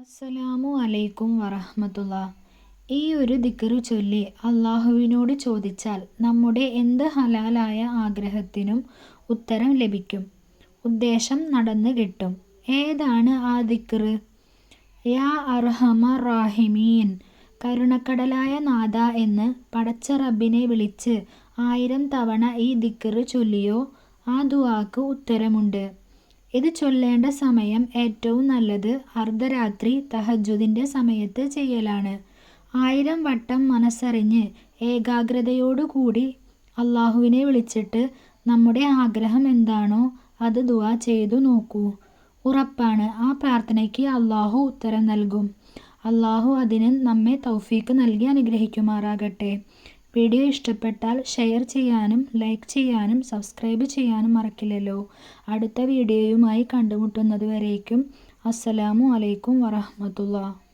അസ്സലാമു അലൈക്കും വറഹമത്തുള്ള. ഈ ഒരു ദിക്കറു ചൊല്ലി അള്ളാഹുവിനോട് ചോദിച്ചാൽ നമ്മുടെ എന്ത് ഹലാലായ ആഗ്രഹത്തിനും ഉത്തരം ലഭിക്കും. ഉദ്ദേശം നടന്ന് കിട്ടും. ഏതാണ് ആ ദിക്കറ്? യാ അർഹമ റാഹിമീൻ കരുണക്കടലായ നാഥ എന്ന് പടച്ച റബ്ബിനെ വിളിച്ച് ആയിരം തവണ ഈ ദിക്കറ് ചൊല്ലിയോ ആ ദുവാക്ക് ഉത്തരമുണ്ട്. ഇത് ചൊല്ലേണ്ട സമയം ഏറ്റവും നല്ലത് അർദ്ധരാത്രി തഹജുദിന്റെ സമയത്ത് ചെയ്യലാണ്. ആയിരം വട്ടം മനസ്സറിഞ്ഞ് ഏകാഗ്രതയോടുകൂടി അള്ളാഹുവിനെ വിളിച്ചിട്ട് നമ്മുടെ ആഗ്രഹം എന്താണോ അത് ദുആ ചെയ്തു നോക്കൂ. ഉറപ്പാണ് ആ പ്രാർത്ഥനയ്ക്ക് അള്ളാഹു ഉത്തരം നൽകും. അള്ളാഹു അതിന് നമ്മെ തൗഫീക്ക് നൽകി അനുഗ്രഹിക്കുമാറാകട്ടെ. വീഡിയോ ഇഷ്ടപ്പെട്ടാൽ ഷെയർ ചെയ്യാനും ലൈക്ക് ചെയ്യാനും സബ്സ്ക്രൈബ് ചെയ്യാനും മറക്കില്ലല്ലോ. അടുത്ത വീഡിയോയുമായി കണ്ടുമുട്ടുന്നതുവരേക്കും അസ്സലാമു അലൈക്കും വറഹ്മത്തുള്ളാഹി